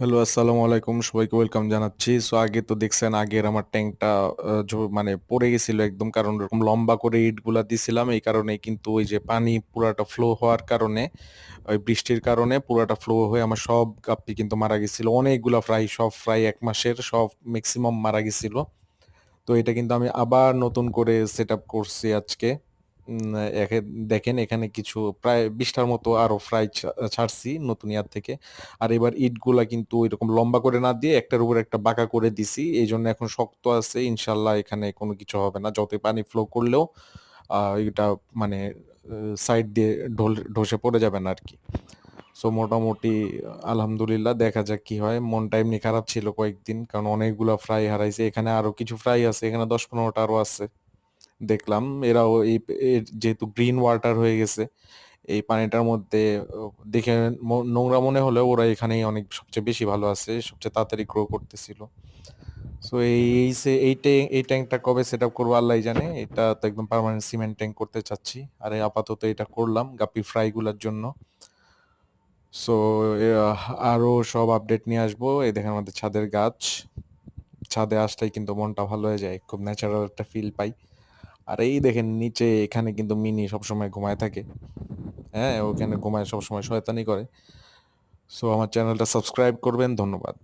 Hello আসসালামু আলাইকুম। সবাইকে ওয়েলকাম জানাচ্ছি। সো আগে তো দেখছেন, আগের আমার ট্যাঙ্কটা মানে পড়ে গেছিল একদম, কারণ এরকম লম্বা করে ইটগুলা দিছিলাম। এই কারণে কিন্তু ওই যে পানি পুরাটা ফ্লো হওয়ার কারণে, ওই বৃষ্টির কারণে পুরাটা ফ্লো হয়ে আমার সব গাপ্পি কিন্তু মারা গেছিল। অনেকগুলা ফ্রাই সব ফ্রাই এক মাসের, সব ম্যাক্সিমাম মারা গেছিল। তো এটা কিন্তু আমি আবার নতুন করে সেট করছি আজকে। এখে- দেখেন এখানে কিছু প্রায় বিশটার মতো আরও ফ্রাই ছাড়ছি নতুন ইয়ার থেকে। আর এবার ইটগুলা কিন্তু ওইরকম লম্বা করে না দিয়ে একটার উপর একটা বাঁকা করে দিছি। এই জন্য এখন শক্ত আছে, ইনশাল্লাহ এখানে কোনো কিছু হবে না। যতই পানি ফ্লো করলেও এটা মানে সাইড দিয়ে ঢোল, ঢসে পড়ে যাবে না আর কি সো মোটামুটি, আলহামদুলিল্লাহ দেখা যাক কি হয়। মনটা এমনি খারাপ ছিল কয়েকদিন, কারণ অনেকগুলা ফ্রাই হারাইছে। এখানে আরও কিছু ফ্রাই আছে, এখানে দশ পনেরোটা আরও আছে। দেখলাম। এরাও এই যেহেতু গ্রিন ওয়াটার হয়ে গেছে, এই পানিটার মধ্যে দেখে নোংরা মনে হলেও ওরা এখানেই অনেক সবচেয়ে বেশি ভালো আছে, সবচেয়ে তাড়াতাড়ি গ্রো করতেছিল। সো এই এই ট্যাঙ্ক এই ট্যাঙ্কটা কবে সেট আপ করব আল্লাহ জানে, এটা তো একদম পার্মানেন্ট সিমেন্ট ট্যাঙ্ক করতে চাচ্ছি। আর এই আপাতত এটা করলাম গাপি ফ্রাই গুলার জন্য। সো আরও সব আপডেট নিয়ে আসব, এই দেখেন আমাদের ছাদের গাছ। ছাদে আসলেই কিন্তু মনটা ভালো হয়ে যায়, খুব ন্যাচারাল একটা ফিল পাই। আর এই দেখেন নিচে এখানে কিন্তু মিনি সবসময় ঘুমায় থাকে। হ্যাঁ ওখানে ঘুমায় সবসময় শয়তানি করে। সো আমার চ্যানেলটা সাবস্ক্রাইব করবেন, ধন্যবাদ।